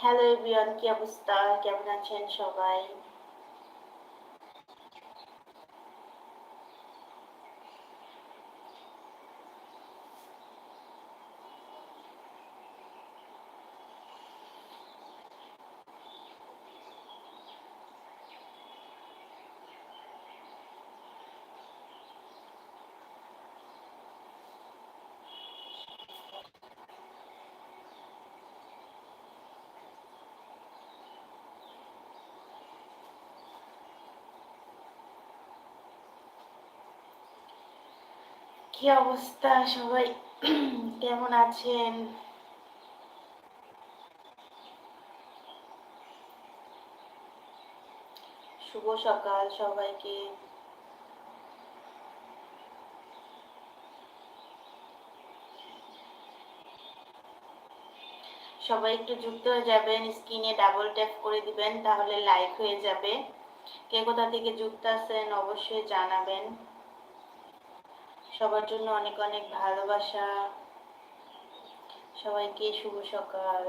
Hello everyone কি অবস্থা? কেমন আছেন সবাই? কি অবস্থা সবাই? কেমন আছেন? শুভ সকাল সবাইকে। সবাই একটু যুক্ত হয়ে যাবেন স্ক্রিনে ডাবল ট্যাপ করে দিবেন, তাহলে লাইক হয়ে যাবে। কে কোথা থেকে যুক্ত আছেন অবশ্যই জানাবেন। সবার জন্য অনেক অনেক ভালোবাসা। সবাইকে শুভ সকাল।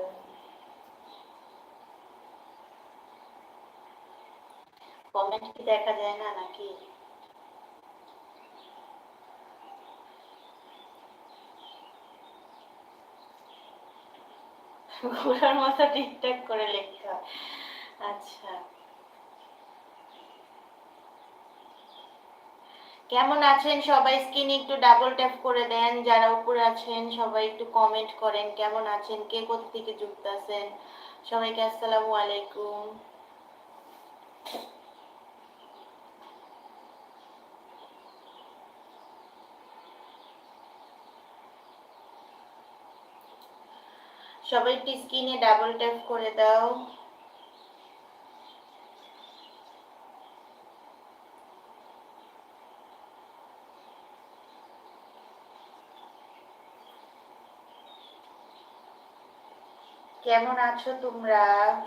কমেন্ট কি দেখা যায় না নাকি? ঘোরার মাথা ঠিকঠাক করে লেখা। আচ্ছা। কেমন আছেন সবাই? স্ক্রিনে একটু ডাবল ট্যাপ করে দেন। যারা উপরে আছেন, সবাই একটু কমেন্ট করেন, কেমন আছেন? কে কোথা থেকে যুক্ত আছেন? সবাইকে আসসালামু আলাইকুম। সবাই একটু স্ক্রিনে ডাবল ট্যাপ করে দাও। কেমন আছো তোমরা?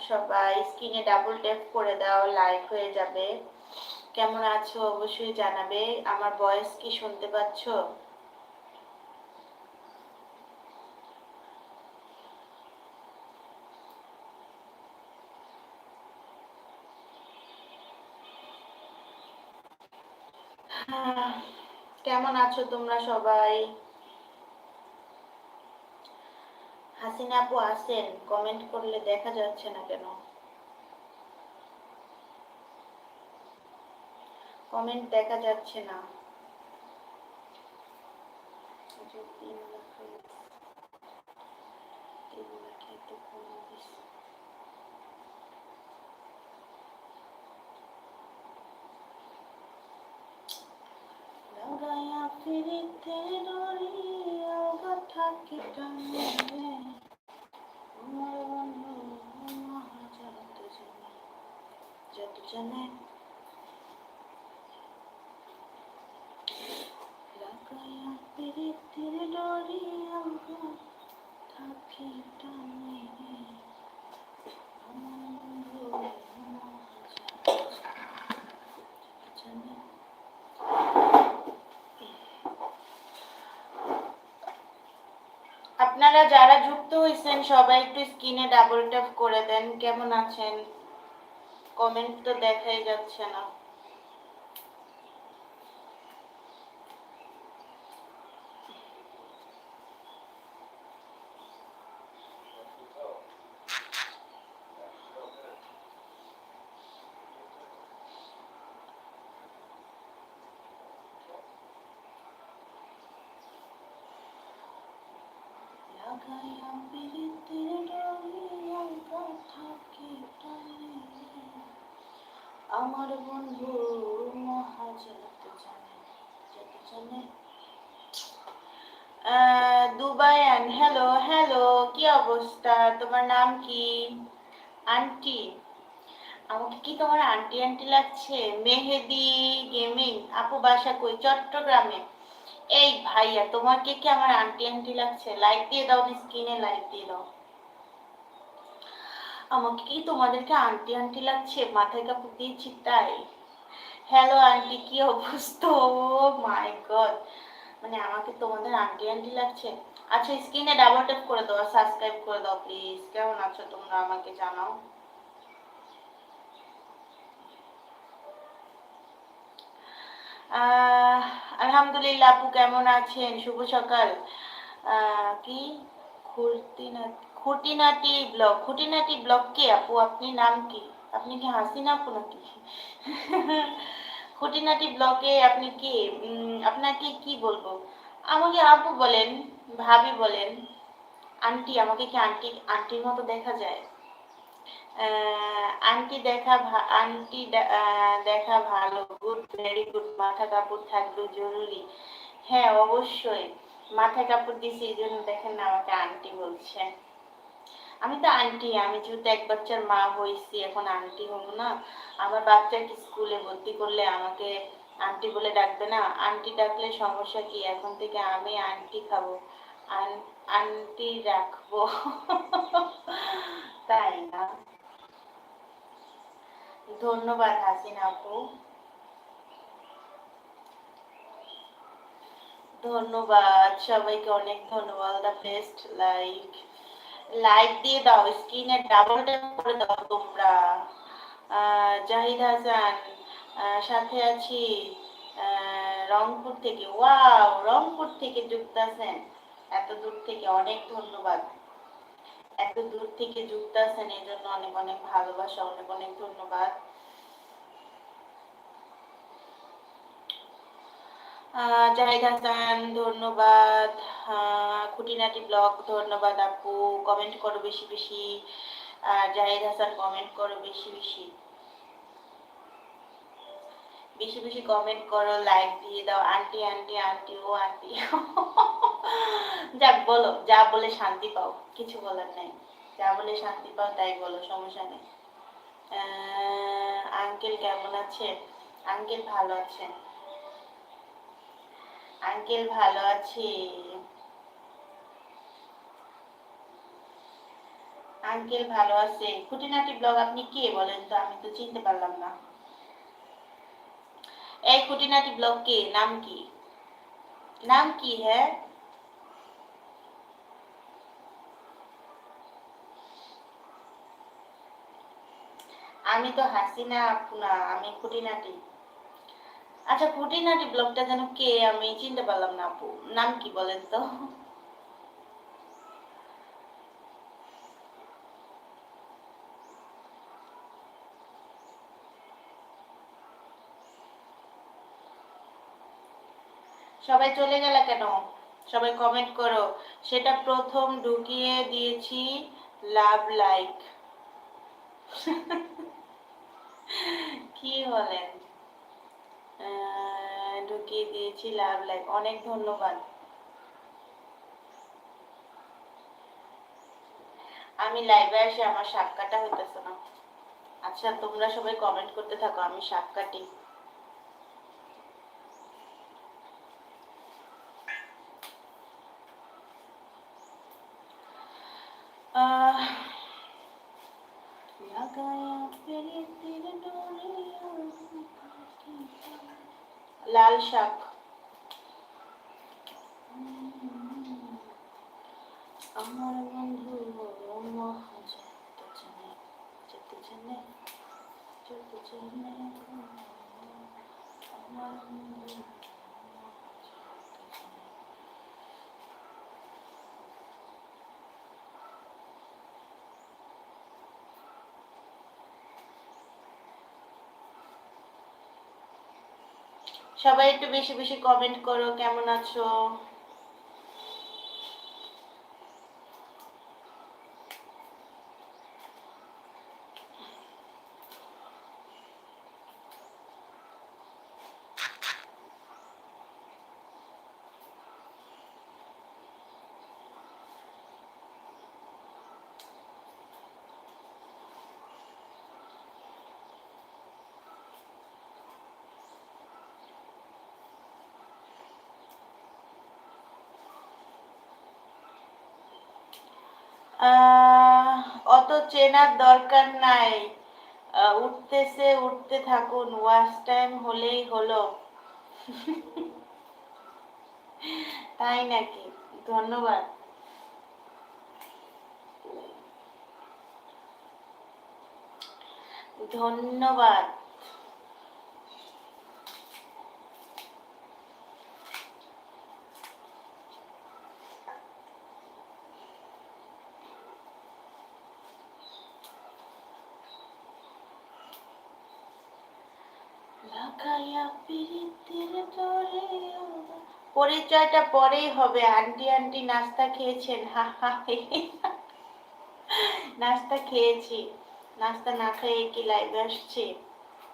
সবাই স্ক্রিনে ডাবল ট্যাপ করে দাও লাইক হয়ে যাবে। কেমন আছো অবশ্যই জানাবে। আমার ভয়েস কি শুনতে পাচ্ছ? হ্যাঁ, কেমন আছো তোমরা সবাই? হাসিনা আপু আসেন কমেন্ট করলে দেখা যাচ্ছে না কেন? কমেন্ট দেখা যাচ্ছে না। ফিরিতে ডরি যত জানে লাগায়া ফিরিতে ডরি আলগা থাকি টানে আমার বন্ধু মহাজাত জানে আপনারা যারা যুক্ত হয়েছেন সবাই একটু স্ক্রিনে ডাবল ট্যাপ করে দেন। কেমন আছেন? কমেন্ট তো দেখাই যাচ্ছে না লাগাইয়া পিরিতের ডরি আলগা থাকি টানে আমার বন্ধু মহাজাত জানে যত জানে। আহ, দুবাইয়ান হ্যালো হ্যালো কি অবস্থা? তোমার নাম কি? আন্টি। আমাকে কি তোমার আন্টি আন্টি লাগছে? মেহেদি গেমিং আপু বাসা কই? চট্টগ্রামে। এই ভাইয়া তোমাকে কি আমার আন্টি আন্টি লাগছে? লাইক দিয়ে দাও স্ক্রিনে লাইক দিয়ে দাও। আমাকে কি তোমাদেরকে আন্টি আন্টি লাগছে? মাথায় কাপড় দিয়েছি তাই হ্যালো আন্টি, কি অবস্থা? মাই গড মানে আমাকে তোমাদের আন্টি আন্টি লাগছে? আচ্ছা স্ক্রিনে ডাবল ট্যাপ করে দাও সাবস্ক্রাইব করে দাও প্লিজ কেমন আছো তোমরা আমাকে জানাও? আলহামদুলিল্লাহ আপু কেমন আছেন? শুভ সকাল। কি? খুঁটিনাটি খুঁটিনাটি ব্লগ খুঁটিনাটি ব্লগ কে আপু? আপনি নাম কি? আপনি কি হাসিনা আপু নাকি? খুঁটিনাটি ব্লগে আপনি কি আপনাকে কি বলব? আমাকে আপু বলেন, ভাবি বলেন, আন্টি, আমাকে কি আন্টি, আন্টির মতো দেখা যায়? আন্টি দেখা আন্টি দেখা ভালো গুড ভেরি গুড মাথা কাপড় থাকবে জরুরি। হ্যাঁ অবশ্যই, মাথা কাপড় দিছি, এই জন্য দেখেন না আমাকে আন্টি বলছে। আমি তো আন্টি আমি যেহেতু এক বাচ্চার মা হয়েছি, এখন আন্টি হব না। আমার বাচ্চাকে স্কুলে ভর্তি করলে আমাকে আন্টি বলে ডাকবে না। আন্টি ডাকলে সমস্যা কি? এখন থেকে আমি আন্টি খাব। আন্টি রাখব। তাই না? ধন্যবাদ হাসিনা আপু। ধন্যবাদ। সবাইকে অনেক ধন্যবাদ। দ্য বেস্ট লাইক লাইক দিয়ে দাও স্ক্রিনে ডাবল ট্যাপ করে দাও তোমরা। জাহিদ হাসান সাথে আছি রংপুর থেকে। ওয়াও রংপুর থেকে যুক্ত আছেন এত দূর থেকে অনেক ধন্যবাদ। এত দূর থেকে যুক্ত আছেন এই জন্য অনেক অনেক ভালোবাসা, অনেক অনেক ধন্যবাদ। জাহিদ হাসান ধন্যবাদ। খুঁটিনাটি ব্লগ, ধন্যবাদ আপু। কমেন্ট করো বেশি বেশি। আর জাহিদ হাসান কমেন্ট করো বেশি বেশি। বেশি বেশি কমেন্ট করো লাইক দিয়ে দাও। আন্টি আন্টি আন্টি, ও আন্টি। যাক বলো, যা বলে শান্তি পাও। কিছু বলার নাই। যা বলে শান্তি পাও, তাই বলো, সমস্যা নেই। আঙ্কেল কেমন আছে? আঙ্কেল ভালো আছে। আঙ্কেল ভালো আছে? আঙ্কেল ভালো আছে। খুঁটিনাটি ব্লগ আপনি কে বলেন তো? আমি তো চিনতে পারলাম না। এই খুঁটিনাটি ব্লগ কে? নাম কি? নাম কি হ্যাঁ? আমি তো হাসিনা আপু না, আমি খুঁটিনাটি। আচ্ছা খুঁটিনাটি ব্লগটা যেন কে? আমি চিনতে পারলাম না আপু। নাম কি বলেন তো? সবাই চলে গেল কেন? সবাই কমেন্ট করো। সেটা প্রথম ঢুকিয়ে দিয়েছি লাভ লাইক কি বলেন? ঢুকিয়ে দিয়েছি লাভ লাইক অনেক ধন্যবাদ। আমি লাইভে আসে আমার শাক কাটা হইতেছে না। আচ্ছা তোমরা সবাই কমেন্ট করতে থাকো আমি শাক কাটি। আহ, লাগায়া প্রীতির ডোরিয়া লাল শাক। আমার বন্ধু যেতে জানে যেতে আমার সবাই একটু বেশি বেশি কমেন্ট করো কেমন আছো? অত চেনার দরকার নাই। উঠতেছে, উঠতে থাকুন ওয়াশ টাইম হলেই হলো। তাই নাকি? ধন্যবাদ। ধন্যবাদ। পরিচয়টা পরেই হবে। আন্টি আন্টি, নাস্তা খেয়েছেন? হা হা। নাস্তা খেয়েছি। নাস্তা না খেয়ে কি লাইভে আসছে?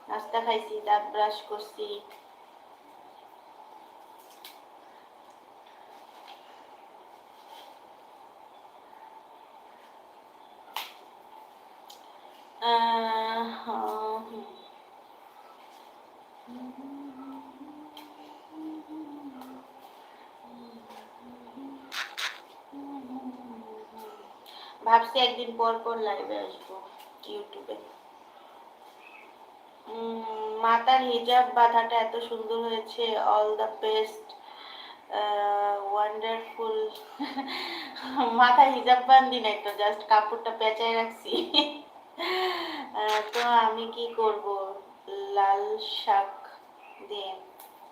নাস্তা খাইছি, দাঁত ব্রাশ করছি আহ, হুম। ভাবছি একদিন পর পর লাইভে আসব ইউটিউবে মাতার হিজাব বাঁধাটা এত সুন্দর হয়েছে অল দ্য বেস্ট ওয়ান্ডারফুল মাথায় হিজাব বান্ধি জাস্ট কাপড়টা পেঁচায় রাখছি। তো আমি কি করব? লাল শাক দিয়ে,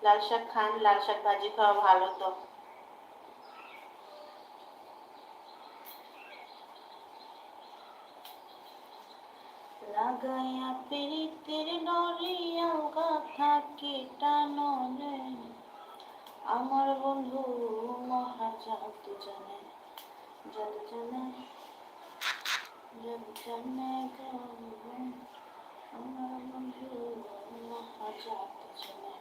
লাল শাক খান, লাল শাক ভাজি খাওয়া ভালো তো। লাগাইয়া পিরিতের নরিয়া গাথা কেটানো রে আমার বন্ধু মহা জাদু জানে জাদু জানে জাদু জানে আমার বন্ধু মহা জাদু জানে।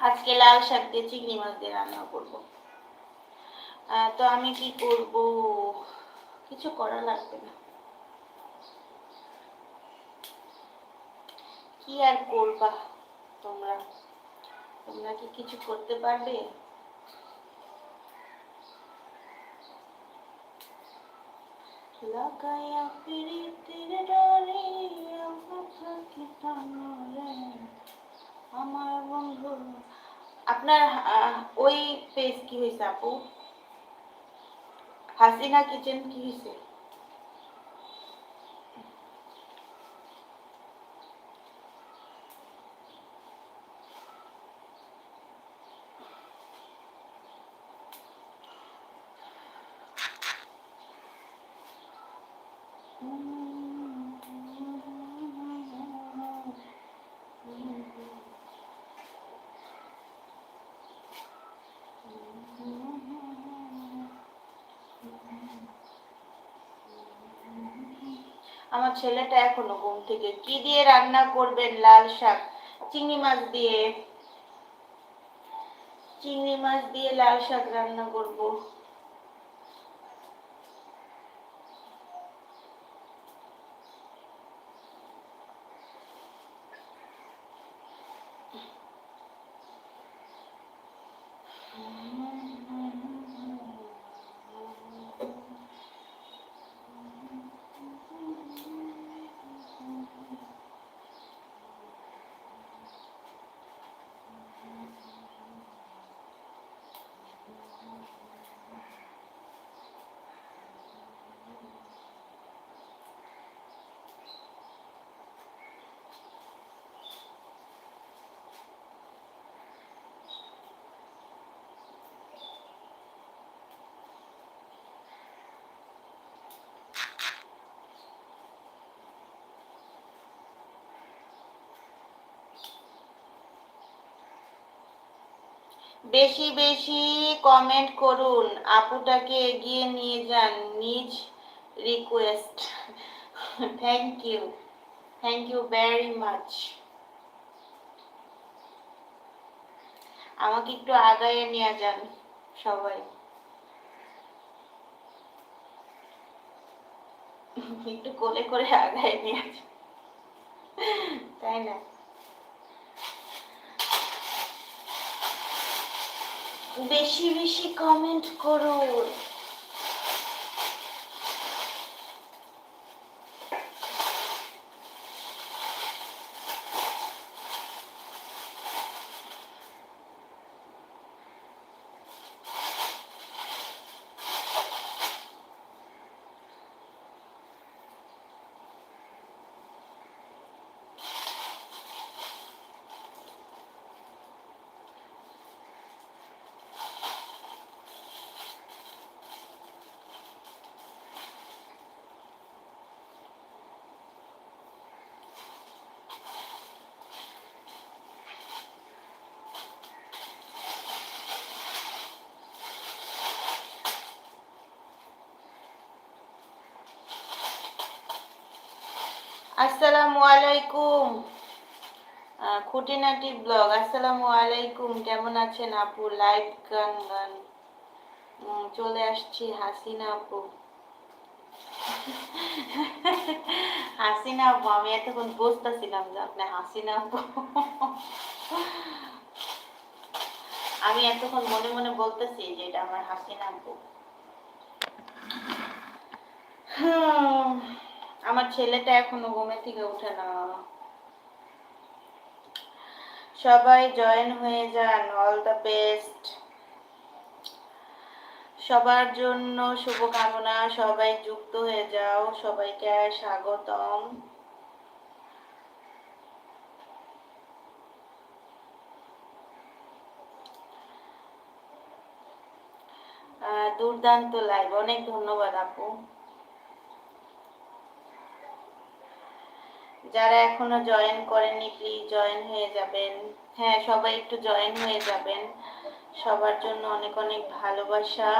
আজকে লাল শাক দিয়ে চিংড়ি মাছ দিয়ে রান্না করব। তো আমি কি করব? কিছু করা লাগবে না। কি আর করবা তোমরা তোমরা কি কিছু করতে পারবে? লাগাইয়া পিরিতের ডরে আমার থাকি টানো রে আমার বন্ধু আপনার আহ, ওই পেজ কি হয়েছে আপু? হাসিনা কিচেন কি হয়েছে আমার ছেলেটা এখনও ঘুম থেকে কি দিয়ে রান্না করবেন লাল শাক? চিংড়ি মাছ দিয়ে। চিংড়ি মাছ দিয়ে লাল শাক রান্না করব। বেশি বেশি কমেন্ট করুন। আপুটাকে এগিয়ে নিয়ে যান নিজ request thank you thank you very much আমাকে একটু আগায়ে নিয়ে যান সবাই। একটু কোলে করে আগায় নিয়ে যান। তাই না? বেশি বেশি কমেন্ট করুন। আসসালামু আলাইকুম। খুঁটিনাটি ব্লগ। আসসালামু আলাইকুম। কেমন আছেন আপু? লাইভ গান গান। চলে আসছি হাসিনা আপু। হাসিনা আপু আমি এতক্ষণ বুঝতেছিলাম যে আপনি হাসিনা আপু। আমি এতক্ষণ মনে মনে বলতেছি যে এটা আমার হাসিনা আপু। হুম, আমার ছেলেটা এখনও ঘুমে থেকে উঠে না। সবাই জয়েন হয়ে যান অল দ্য বেস্ট সবার জন্য শুভকামনা, সবাই যুক্ত হয়ে যাও, সবাইকে স্বাগতম। দুর্দান্ত লাইভ অনেক ধন্যবাদ আপু। যারা এখনও জয়েন করেননি প্লিজ জয়েন হয়ে যাবেন। হ্যাঁ সবাই একটু জয়েন হয়ে যাবেন। সবার জন্য অনেক অনেক ভালোবাসা,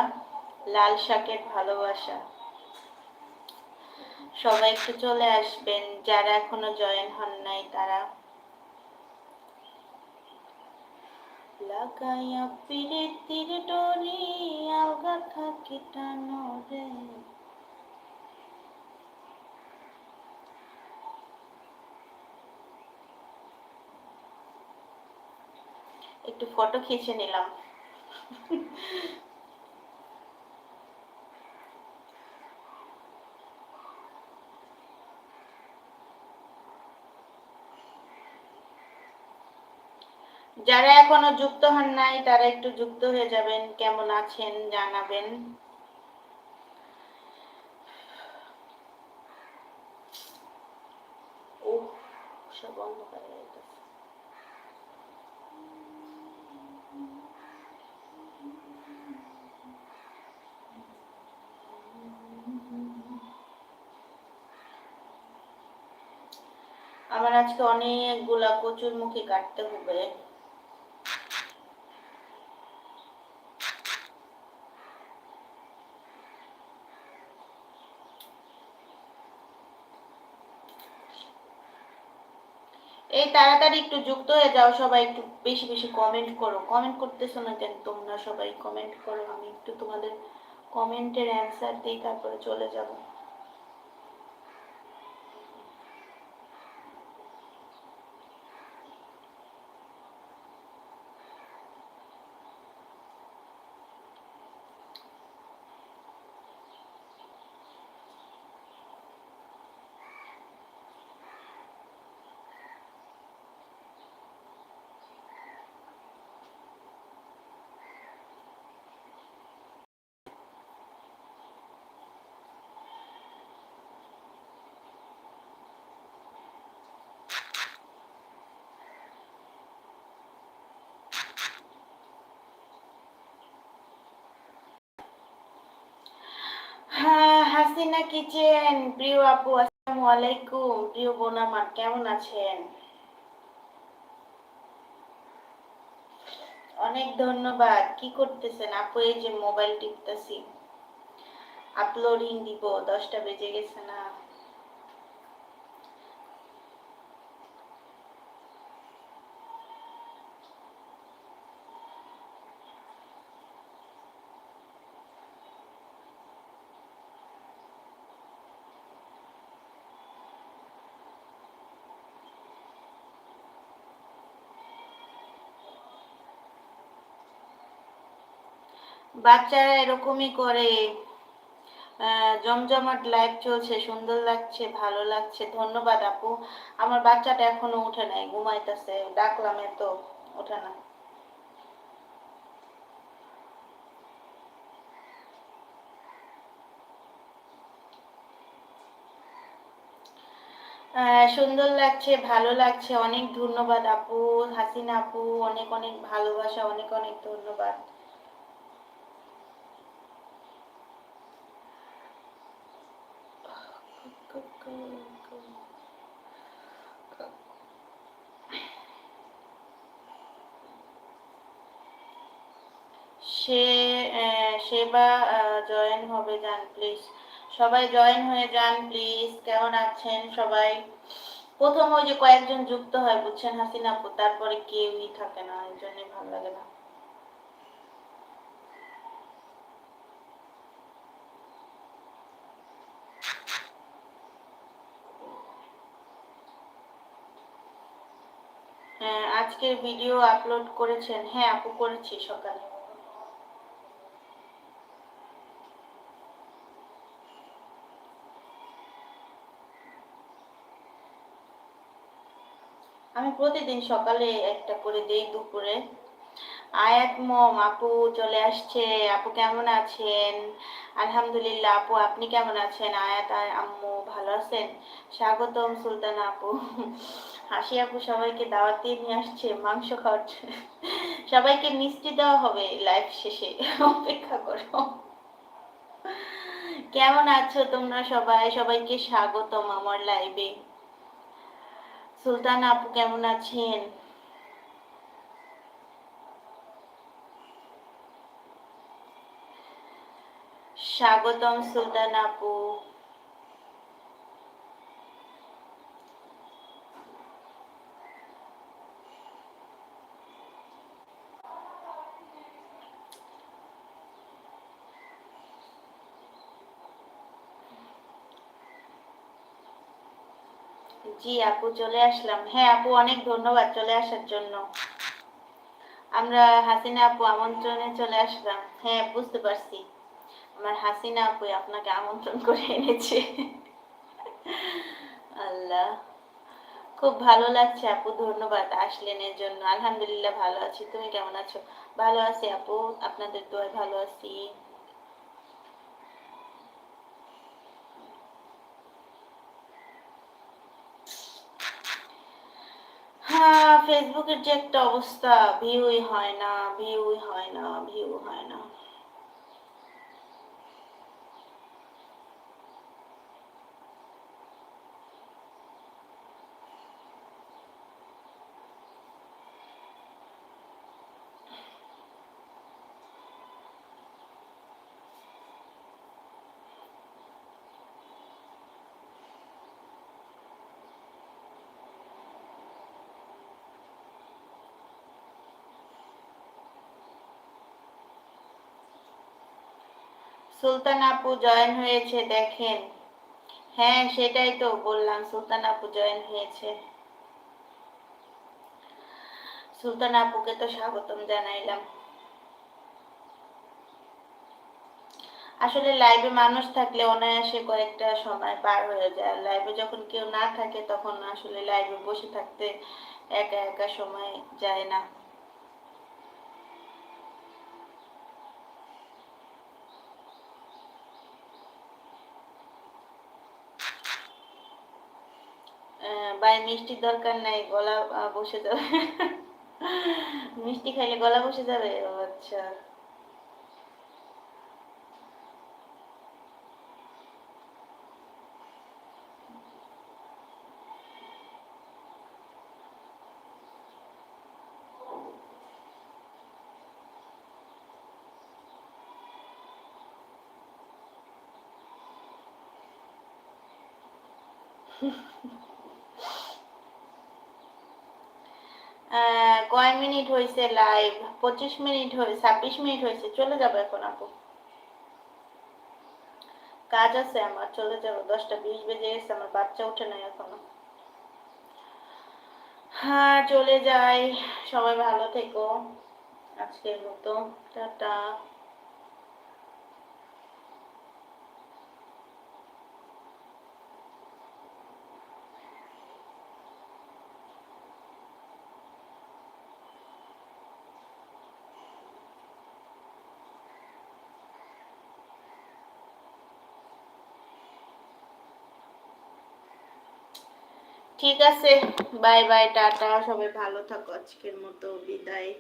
লাল শাকের ভালোবাসা। সবাই একটু চলে আসবেন, যারা এখনও জয়েন হন নাই তারা। লাগাইয়া পিরিতির ডরি, আলগা থাকি টানো রে। একটু ফটো খেঁচে নিলাম। যারা এখনও যুক্ত হন নাই, তারা একটু যুক্ত হয়ে যাবেন, কেমন আছেন জানাবেন উফ সব অন্ধকার হয়ে গেছে। আমার আজকে অনেকগুলা কচুর মুখে কাটতে হবে। এই তাড়াতাড়ি একটু যুক্ত হয়ে যাও, সবাই একটু বেশি বেশি কমেন্ট করো। কমেন্ট করতেছো না কেন তোমরা সবাই কমেন্ট করো, আমি একটু তোমাদের কমেন্টের অ্যান্সার দিই, তারপরে চলে যাব হ্যাঁ হাসিনা কিচেন? প্রিয় আপু, আসসালামু আলাইকুম। প্রিয় বোন আমার, কেমন আছেন? অনেক ধন্যবাদ। কি করতেছেন? আপু, এই যে মোবাইল টিপতেছি। আপলোডিং দিব, দশটা বেজে গেছে না? বাচ্চারা এরকমই করে। জমজমাট লাইভ চলছে, সুন্দর লাগছে, ভালো লাগছে। ধন্যবাদ আপু। আমার বাচ্চাটা এখনও উঠে নাই, ঘুমাইতেছে। ডাকলাম এত ওঠে না সুন্দর লাগছে, ভালো লাগছে। অনেক ধন্যবাদ আপু, হাসিনা আপু, অনেক অনেক ভালোবাসা, অনেক অনেক ধন্যবাদ। সে সেবা জয়েন হবে, যান প্লিজ সবাই জয়েন হয়ে যান প্লিজ কেমন আছেন সবাই? প্রথম ওই যে কয়েকজন যুক্ত হয়, বুঝছেন, হাসিনা তারপরে কেউই থাকে না, এই জন্য ভালো লাগে না হ্যাঁ আজকের ভিডিও আপলোড করেছেন। হ্যাঁ আপু করেছি সকালে। আমি প্রতিদিন সকালে একটা করে দেই দুপুরে। আয়াত মম, আপু চলে আসছে। আপু কেমন আছেন? আলহামদুলিল্লাহ, আপু আপনি কেমন আছেন? আয়াত আর আম্মু ভালো আছেন? স্বাগতম সুলতান আপু। হাসি আপু সবাইকে দাওয়াত দিয়ে নিয়ে আসছে, মাংস খাওয়ার সবাইকে মিষ্টি দেওয়া হবে লাইভ শেষে, অপেক্ষা করো। কেমন আছো তোমরা সবাই? সবাইকে স্বাগতম আমার লাইভে সুলতান আপু কেমন আছেন? স্বাগতম সুলতান আপু। জি আপু, চলে আসলাম। হ্যাঁ আপু, অনেক ধন্যবাদ চলে আসার জন্য। আমরা হাসিনা আপু আমন্ত্রণে চলে আসলাম। হ্যাঁ বুঝতে পারছি। আমার হাসিনা আপু আপনাকে আমন্ত্রণ করে এনেছে। আল্লাহ। খুব ভালো লাগছে আপু, ধন্যবাদ আসলেন এর জন্য। আলহামদুলিল্লাহ ভালো আছি। তুমি কেমন আছো? ভালো আছি আপু, আপনাদের দোয়ায় ভালো আছি হ্যাঁ ফেসবুকের যে একটা অবস্থা ভিউই হয় না ভিউই হয় না ভিউ হয় না। সুলতান আপু জয়েন হয়েছে, দেখেন। হ্যাঁ সেটাই তো বললাম সুলতান আপু জয়েন হয়েছে। সুলতান আপুকে তো স্বাগতম জানাইলাম। আসলে লাইভে মানুষ থাকলে অনায়াসে কয়েকটা সময় পার হয়ে যায়। লাইভে যখন কেউ না থাকে, তখন আসলে লাইভে বসে থাকতে একা একা সময় যায় না। ভাই মিষ্টির দরকার নাই গলা বসে যাবে। মিষ্টি খাইলে গলা বসে যাবে? আচ্ছা কয় মিনিট হয়েছে লাইভ পঁচিশ মিনিট হয়ে ছাব্বিশ মিনিট হয়েছে চলে যাব এখন আপু। কাজ আছে আমার, চলে যাব, দশটা বিশ বেজে গেছে, আমার বাচ্চা উঠে নাই এখনও। হ্যাঁ চলে যাই, সবাই ভালো থেকো। আজকের মতো, টাটা। ঠিক আছে বাই বাই টাটা, সবাই ভালো থাকো, আজকের মতো বিদায়।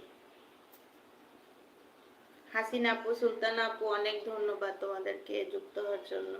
হাসিনা আপু, সুলতান আপু, অনেক ধন্যবাদ তোমাদেরকে যুক্ত হওয়ার জন্য।